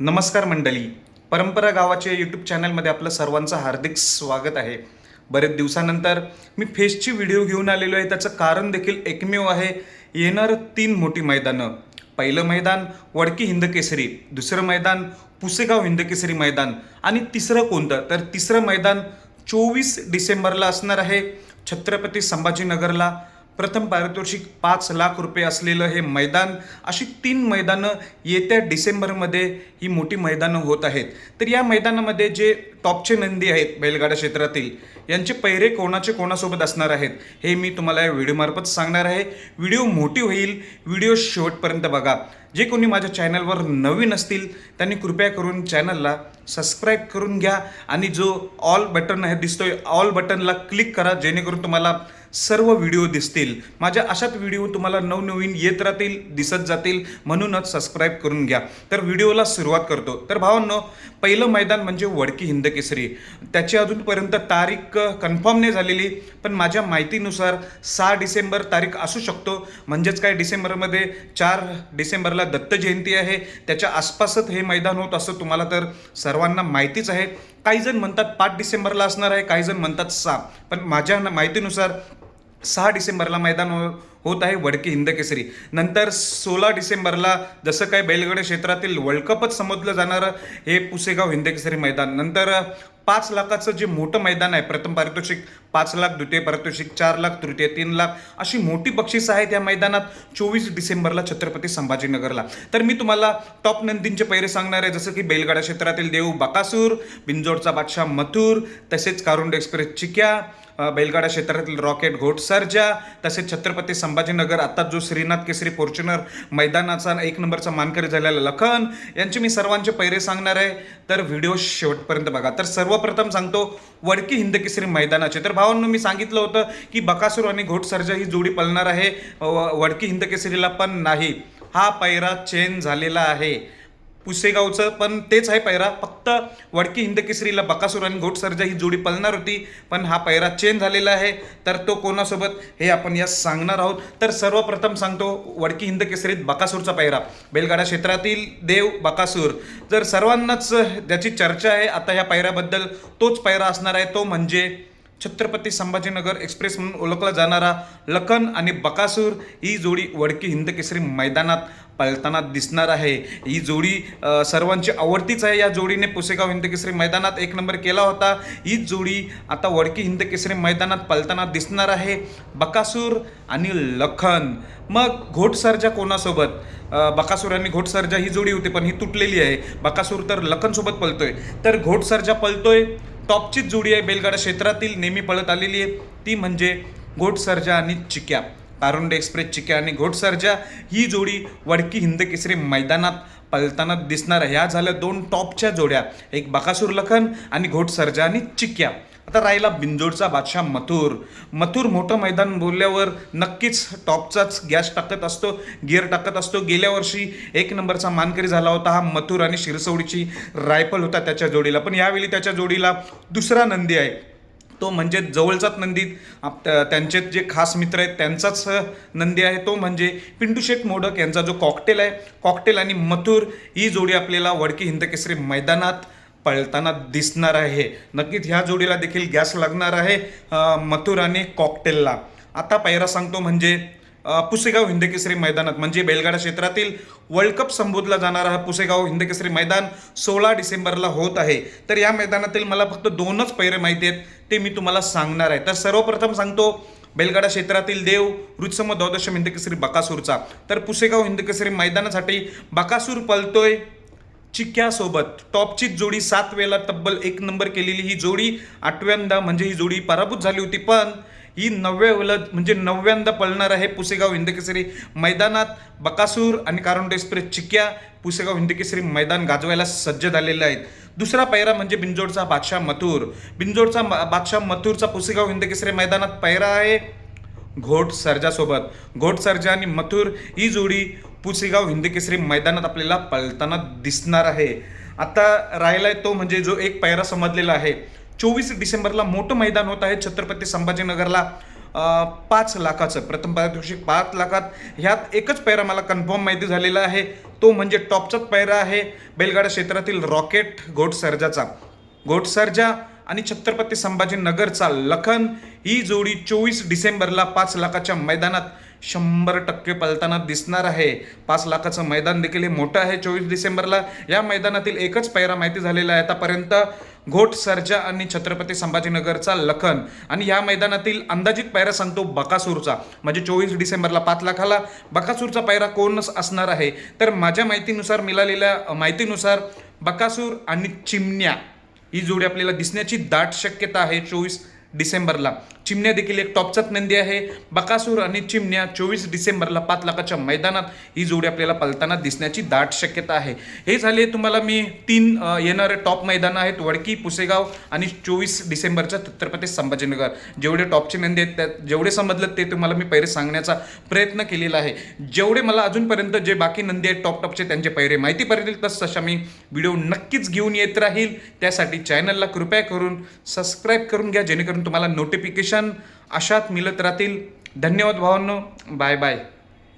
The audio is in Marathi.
नमस्कार मंडळी. परंपरा गावाच्या यूट्यूब चॅनलमध्ये आपलं सर्वांचं हार्दिक स्वागत आहे. बरेच दिवसानंतर मी फेसची व्हिडिओ घेऊन आलेलो आहे. त्याचं कारण देखील एकमेव आहे. येणार तीन मोठी मैदानं. पहिलं मैदान वडकी हिंदकेसरी दुसरं मैदान पुसेगाव हिंदकेसरी मैदान आणि तिसरं कोणतं? तर तिसरं मैदान चोवीस डिसेंबरला असणार आहे. छत्रपती संभाजीनगरला. प्रथम पारितोषिक पाच लाख रुपये असलेलं हे मैदान अशी तीन मैदानं येत्या डिसेंबरमध्ये ही मोठी मैदानं होत आहेत. तर या मैदानामध्ये जे टॉपचे नंदी आहेत बैलगाडा क्षेत्रातील यांचे पैरे कोणाचे कोणासोबत असणार आहेत हे मी तुम्हाला या व्हिडिओमार्फत सांगणार आहे. व्हिडिओ मोठी होईल व्हिडिओ शेवटपर्यंत बघा. जे कोणी माझ्या चॅनलवर नवीन असतील त्यांनी कृपया करून चॅनलला सबस्क्राईब करून घ्या आणि जो ऑल बटन आहे दिसतोय ऑल बटनला क्लिक करा जेणेकरून तुम्हाला सर्व व्हिडिओ दिसतील. माझ्या अशाच व्हिडिओ तुम्हाला नवनवीन येत राहतील दिसत जातील म्हणूनच सबस्क्राईब करून घ्या. तर व्हिडिओला सुरुवात करतो. तर भावांनो पहिलं मैदान म्हणजे वडकी हिंद केसरी. त्याची अजूनपर्यंत तारीख कन्फर्म नाही झालेली पण माझ्या माहितीनुसार सहा डिसेंबर तारीख असू शकतो. म्हणजेच काय डिसेंबरमध्ये चार डिसेंबरला दत्त जयंती आहे. त्याच्या आसपासच हे मैदान होत असं तुम्हाला तर सर्वांना माहितीच आहे. काही जण म्हणतात पाच डिसेंबरला असणार आहे काही जण म्हणतात सहा. पण माझ्या माहितीनुसार सहा डिसेंबरला मैदान हो होत आहे वडकी हिंदकेसरी नंतर सोळा डिसेंबरला जसं काय बैलगाडी क्षेत्रातील वर्ल्ड कपच समजलं जाणारं हे पुसेगाव हिंदकेसरी मैदान. नंतर पाच लाखाचं जे मोठं मैदान आहे प्रथम पारितोषिक पाच लाख द्वितीय पारितोषिक चार लाख तृतीय तीन लाख अशी मोठी बक्षीस आहेत या मैदानात चोवीस डिसेंबरला छत्रपती संभाजीनगरला. तर मी तुम्हाला टॉप नंदींचे पैरे सांगणार आहे जसं की बैलगाडा क्षेत्रातील देऊ बकासूर बिंजोडचा बादशाह मथुर तसेच कारुंड एक्सप्रेस चिक्या बैलगाडा क्षेत्रातील रॉकेट घोट सर्जा तसेच छत्रपती संभाजीनगर आता जो श्रीनाथ केसरी फॉर्च्युनर मैदानाचा एक नंबरचा मानकरी झालेला लखन यांचे मी सर्वांचे पैरे सांगणार आहे. तर व्हिडिओ शेवटपर्यंत बघा. तर सर्व सर्वप्रथम सांगतो वडकी हिंदकेसरी मैदानाचे. तर भावांनो मी सांगितलं होतं की बकासूर आणि घोटसर्जा ही जोडी पळणार आहे. वडकी हिंदकेसरीला पण नाही. हा पैरा चेंज झालेला आहे. पुसेगावचं पण तेच आहे पैरा फक्त वडकी हिंदकेसरीला बकासूर आणि घोटसर्जा ही जोडी पळणार होती पण हा पैरा चेंज झालेला आहे. तर तो कोणासोबत हे आपण या सांगणार आहोत. तर सर्वप्रथम सांगतो वडकी हिंदकेसरीत बकासूरचा पैरा बैलगाडा क्षेत्रातील देव बकासूर. जर सर्वांनाच ज्याची चर्चा आहे आता ह्या पैराबद्दल तोच पैरा असणार आहे तो म्हणजे छत्रपती संभाजीनगर एक्सप्रेस म्हणून ओळखला जाणारा लखन आणि बकासूर ही जोडी वडकी हिंद केसरी मैदानात पळताना दिसणार आहे. ही जोडी सर्वांची आवडतीच आहे. या जोडीने पुसेगाव हिंद केसरी मैदानात एक नंबर केला होता. ही जोडी आता वडकी हिंद केसरी मैदानात पळताना दिसणार आहे. बकासूर आणि लखन. मग घोटसर्जा कोणासोबत? बकासूर आणि घोटसर्जा ही जोडी होती पण ही तुटलेली आहे. बकासूर तर लखनसोबत पळतोय. तर घोटसर्जा पळतोय. टॉपचीच जोडी आहे. बेलगाडा क्षेत्रातील नेहमी पळत आलेली आहे. ती म्हणजे घोटसरजा आणि चिक्या. तारुंड एक्सप्रेस चिक्या आणि घोट सर्जा ही जोडी वडकी हिंद केसरी मैदानात पलताना दिसणार ह्या झाल्या दोन टॉपच्या जोड्या. एक बकासूर लखन आणि घोट सर्जा आणि चिक्या. आता राहिला बिंजोडचा बादशाह मथुर. मथुर मोठं मैदान बोलल्यावर नक्कीच टॉपचाच गॅस टाकत असतो गिअर टाकत असतो. गेल्या वर्षी एक नंबरचा मानकरी झाला होता हा मथुर आणि शिरसवडीची रायफल होता त्याच्या जोडीला. पण यावेळी त्याच्या जोडीला दुसरा नंदी आहे. तो म्हणजे जवळचाच नंदीत आप- त्यांचे जे खास मित्र आहेत त्यांचाच नंदी आहे तो म्हणजे पिंटू शेठ मोडक यांचा जो कॉकटेल आहे. कॉकटेल आणि मथुर ही जोडी आपल्याला वडकी हिंदकेसरी मैदानात पळताना दिसणार आहे. नक्कीच ह्या जोडीला देखील गॅस लागणार आहे मथुर आणि कॉकटेलला आता पायरा सांगतो म्हणजे पुसेगाव हिंदकेसरी मैदानात म्हणजे बैलगाडा क्षेत्रातील वर्ल्ड कप संबोधला जाणारा हा पुसेगाव हिंदकेसरी मैदान सोळा डिसेंबरला होत आहे. तर या मैदानातील मला फक्त दोनच पैरे माहिती आहेत ते मी तुम्हाला सांगणार आहे. तर सर्वप्रथम सांगतो बैलगाडा क्षेत्रातील देव रुत्सम द्वादशम हिंदकेसरी बकासूरचा. तर पुसेगाव हिंदकेसरी मैदानासाठी बकासूर पलतोय चिक्यासोबत. टॉपचीच जोडी सात वेळेला तब्बल एक नंबर केलेली ही जोडी आठव्यांदा म्हणजे ही जोडी पराभूत झाली होती पण ही नवव्या उलद म्हणजे नवव्यांदा पळणार आहे पुसेगाव हिंदकेसरी मैदानात बकासूर आणि कारोंड एक्सप्रेस चिक्या पुसेगाव हिंदकेसरी मैदान गाजवायला सज्ज झालेले आहेत. दुसरा पैरा म्हणजे बिंजोडचा बादशाह मथुर. बिंजोडचा म- बादशाह मथुरचा पुसेगाव हिंदकेसरी मैदानात पैरा आहे घोट सर्जासोबत घोट सर्जा आणि मथुर ही जोडी पुसेगाव हिंदकेसरी मैदानात आपल्याला पळताना दिसणार आहे. आता राहिलाय तो म्हणजे जो एक पैरा समजलेला आहे. चोवीस डिसेंबरला मोठं मैदान होत आहे. छत्रपती संभाजीनगरला पाच लाखाचं. प्रथम पारितोषिक पाच लाखात. ह्यात एकच पैरा मला कन्फर्म माहिती झालेला आहे. तो म्हणजे टॉपचाच पैरा आहे. बैलगाडा क्षेत्रातील रॉकेट घोट सर्जाचा घोट सर्जा आणि छत्रपती संभाजीनगरचा लखन ही जोडी चोवीस डिसेंबरला पाच लाखाच्या मैदानात शंभर टक्के पलताना दिसणार आहे. पाच लाखाचं मैदान देखील हे मोठं आहे चोवीस डिसेंबरला. या मैदानातील एकच पैरा माहिती झालेला आहे. आतापर्यंत घोट सर्जा आणि छत्रपती संभाजीनगरचा लखन आणि या मैदानातील अंदाजित पैरा सांगतो बकासूरचा. म्हणजे चोवीस डिसेंबरला पाच लाखाला बकासूरचा पैरा कोण असणार आहे? तर माझ्या माहितीनुसार मिळालेल्या माहितीनुसार बकासूर आणि चिमण्या ही जोडी आपल्याला दिसण्याची दाट शक्यता आहे चोवीस डिसेंबरला. चिमण्या देखील एक टॉपचाच नंदी आहे. बकासूर आणि चिमण्या चोवीस डिसेंबरला पाच लाखाच्या मैदानात ही जोडी आपल्याला पलताना दिसण्याची दाट शक्यता आहे. हे झाले तुम्हाला मी तीन येणारे टॉप मैदानं आहेत. वडकी पुसेगाव आणि चोवीस डिसेंबरच्या छत्रपती संभाजीनगर. जेवढे टॉपचे नंदी आहेत त्या जेवढे समजलं ते तुम्हाला मी पैरे सांगण्याचा प्रयत्न केलेला आहे. जेवढे मला अजूनपर्यंत जे बाकी नंदी आहेत टॉप टॉपचे त्यांचे पैरे माहिती पडतील तस तशा मी व्हिडिओ नक्कीच घेऊन येत राहील. त्यासाठी चॅनलला कृपया करून सबस्क्राईब करून घ्या जेणेकरून तुम्हाला नोटिफिकेशन अशात मिळत राहतील. धन्यवाद भावांनो. Bye bye.